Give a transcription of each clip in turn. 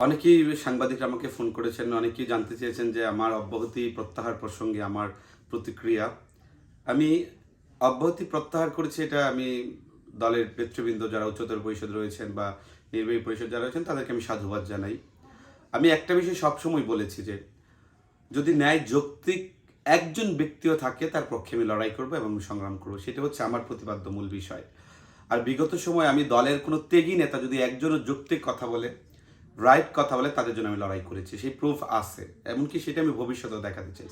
অনেকেই সাংবাদিকরা আমাকে ফোন করেছেন, অনেকেই জানতে চেয়েছেন যে আমার অব্যাহতি প্রত্যাহার প্রসঙ্গে আমার প্রতিক্রিয়া। আমি অব্যাহতি প্রত্যাহার করেছি এটা আমি দলের নেতৃবৃন্দ যারা উচ্চতর পরিষদ রয়েছেন বা নির্বাহী পরিষদ যারা রয়েছেন, তাদেরকে আমি সাধুবাদ জানাই। আমি একটা বিষয় সবসময় বলেছি যে, যদি ন্যায় যৌক্তিক একজন ব্যক্তিও থাকে, তার পক্ষে আমি লড়াই করব এবং সংগ্রাম করব। সেটা হচ্ছে আমার প্রতিপাদ্য মূল বিষয়। আর বিগত সময় আমি দলের কোনো ত্যাগী নেতা যদি একজনও যৌক্তিক কথা বলে রাইট কথা বলে তাদের জন্য আমি লড়াই করেছি, সেই প্রুফ আছে। এমনকি সেটা আমি ভবিষ্যতেও দেখাতে চাই।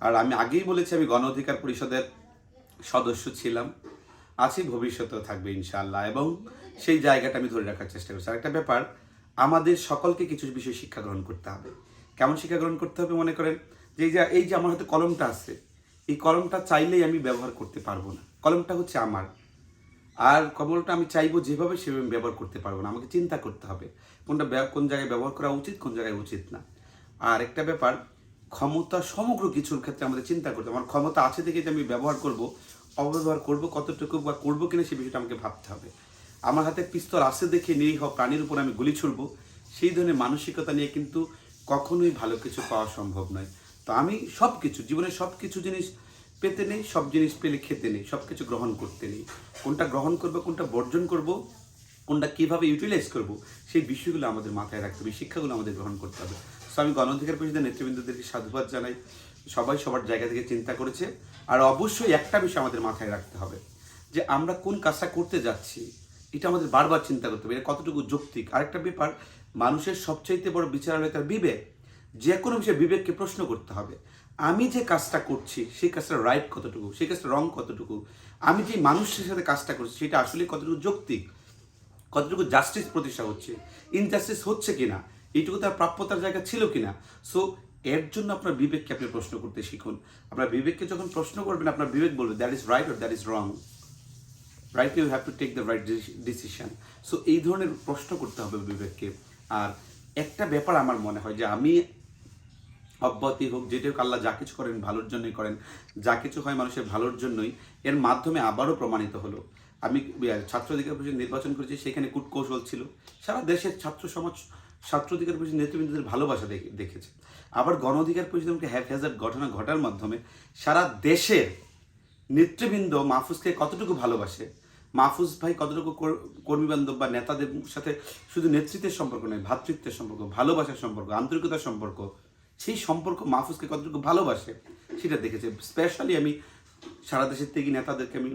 আর আমি আগেই বলেছি, আমি গণ অধিকার পরিষদের সদস্য ছিলাম। আছি, ভবিষ্যতেও থাকবে ইনশাআল্লাহ। এবং সেই জায়গাটা আমি ধরে রাখার চেষ্টা করছি। আর একটা ব্যাপার, আমাদের সকলকে কিছু বিষয় শিক্ষা গ্রহণ করতে হবে। কেমন শিক্ষা গ্রহণ করতে হবে মনে করেন? যে এই যে এই যে আমার হাতে কলমটা আছে, এই কলমটা চাইলেই আমি ব্যবহার করতে পারব না। কলমটা হচ্ছে আমার। আর কমলটা আমি চাইব যেভাবে সেভাবে আমি ব্যবহার করতে পারব না, আমাকে চিন্তা করতে হবে। কোনটা কোন জায়গায় ব্যবহার করা উচিত, কোন জায়গায় উচিত না। আর একটা ব্যাপার, ক্ষমতা সমগ্র কিছুর ক্ষেত্রে আমাদের চিন্তা করতে। আমার ক্ষমতা আছে দেখে যে আমি ব্যবহার করব, অব্যবহার করব, কতটুকু বা করব কিনা সে বিষয়টা আমাকে ভাবতে হবে। আমার হাতে পিস্তল আছে দেখে নিরীহ প্রাণীর উপর আমি গুলি ছুড়বো, সেই ধরনের মানসিকতা নিয়ে কিন্তু কখনোই ভালো কিছু পাওয়া সম্ভব নয়। তো আমি সব কিছু জীবনের সব কিছু জিনিস পেতে নেই, সব জিনিস পেলে খেতে নেই, সব কিছু গ্রহণ করতে নেই। কোনটা গ্রহণ করব, কোনটা বর্জন করব, কোনটা কীভাবে ইউটিলাইজ করব, সেই বিষয়গুলো আমাদের মাথায় রাখতে হবে, শিক্ষাগুলো আমাদের গ্রহণ করতে হবে। সো আমি গণ অধিকার পরিষদের নেতৃবৃন্দদেরকে সাধুবাদ জানাই। সবাই সবার জায়গা থেকে চিন্তা করেছে। আর অবশ্যই একটা বিষয় আমাদের মাথায় রাখতে হবে, যে আমরা কোন কাজটা করতে যাচ্ছি, এটা আমাদের বারবার চিন্তা করতে হবে, এটা কতটুকু যৌক্তিক। আরেকটা ব্যাপার, মানুষের সবচাইতে বড় বিচারালয় তার বিবেক যে কোনো বিষয়ে বিবেককে প্রশ্ন করতে হবে। আমি যে কাজটা করছি, সেই কাজটা রাইট কতটুকু, সেই কাজটা রং কতটুকু, আমি যে মানুষের সাথে কাজটা করছি, সেটা আসলে কতটুকু যৌক্তিক, কতটুকু জাস্টিস প্রতিষ্ঠা হচ্ছে ইনজাস্টিস হচ্ছে কিনা, এইটুকু তার প্রাপ্যতার জায়গা ছিল কিনা? সো এর জন্য আপনার বিবেককে আপনি প্রশ্ন করতে শিখুন। আপনার বিবেককে যখন প্রশ্ন করবেন, আপনার বিবেক বলবে that is right or that is wrong right you have to take the right decision so এই ধরনের প্রশ্ন করতে হবে বিবেককে। আর একটা ব্যাপার আমার মনে হয় যে আমি অব্যাহতি হোক যেটা হোক আল্লাহ যা কিছু করেন ভালোর জন্যই করেন, যা কিছু হয় মানুষের ভালোর জন্যই, এর মাধ্যমে আবারও প্রমাণিত হলো। আমি ছাত্র অধিকার পরিষদ নির্বাচন করেছি, সেখানে কূটকৌশল ছিল। সারা দেশের ছাত্র সমাজ ছাত্র অধিকার পরিষদ নেতৃবৃন্দদের ভালোবাসা দেখে- দেখেছে। আবার গণ অধিকার পরিষদ আমাকে হ্যাপ হ্যাজার্ড ঘটনা ঘটার মাধ্যমে সারা দেশের নেতৃবৃন্দ মাহফুজকে কতটুকু ভালোবাসে, মাহফুজ ভাই কতটুকু কর- কর্মীবান্ধব বা নেতাদের সাথে শুধু নেতৃত্বের সম্পর্ক নয় ভ্রাতৃত্বের সম্পর্ক, ভালোবাসার সম্পর্ক, আন্তরিকতার সম্পর্ক সেই সম্পর্ক মাহফুজকে কতটুকু ভালোবাসে, সেটা দেখেছে। স্পেশালি আমি সারা দেশের থেকে নেতাদেরকে আমি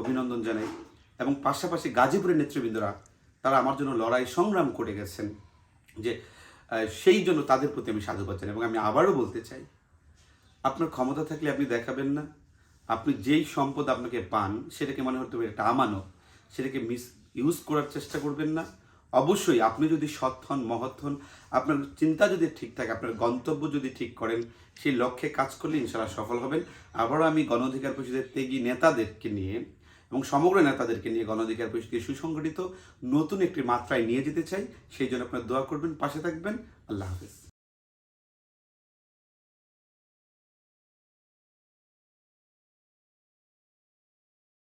অভিনন্দন জানাই। এবং পাশাপাশি গাজীপুরের নেতৃবৃন্দরা, তারা আমার জন্য লড়াই সংগ্রাম করে গেছেন, যে সেই জন্য তাদের প্রতি আমি সাধুবাদ জানাই। এবং আমি আবারও বলতে চাই, আপনার ক্ষমতা থাকলে আপনি দেখাবেন না। আপনি যেই সম্পদ আপনাকে পান, সেটাকে মনে হতে হবে একটা আমানত। সেটাকে মিস ইউজ করার চেষ্টা করবেন না। অবশ্যই আপনি যদি সৎ হন, মহৎ হন, আপনার চিন্তা যদি ঠিক থাকে, আপনার গন্তব্য যদি ঠিক করেন, সেই লক্ষ্যে কাজ করলে ইনশাল্লাহ সফল হবেন। আবারও আমি গণঅধিকার পরিষদের ত্যাগী নেতাদেরকে নিয়ে এবং সমগ্র নেতাদেরকে নিয়ে গণঅধিকার পরিষদকে সুসংগঠিত নতুন একটি মাত্রায় নিয়ে যেতে চাই। সেই জন্য আপনার দোয়া করবেন, পাশে থাকবেন। আল্লাহ হাফেজ।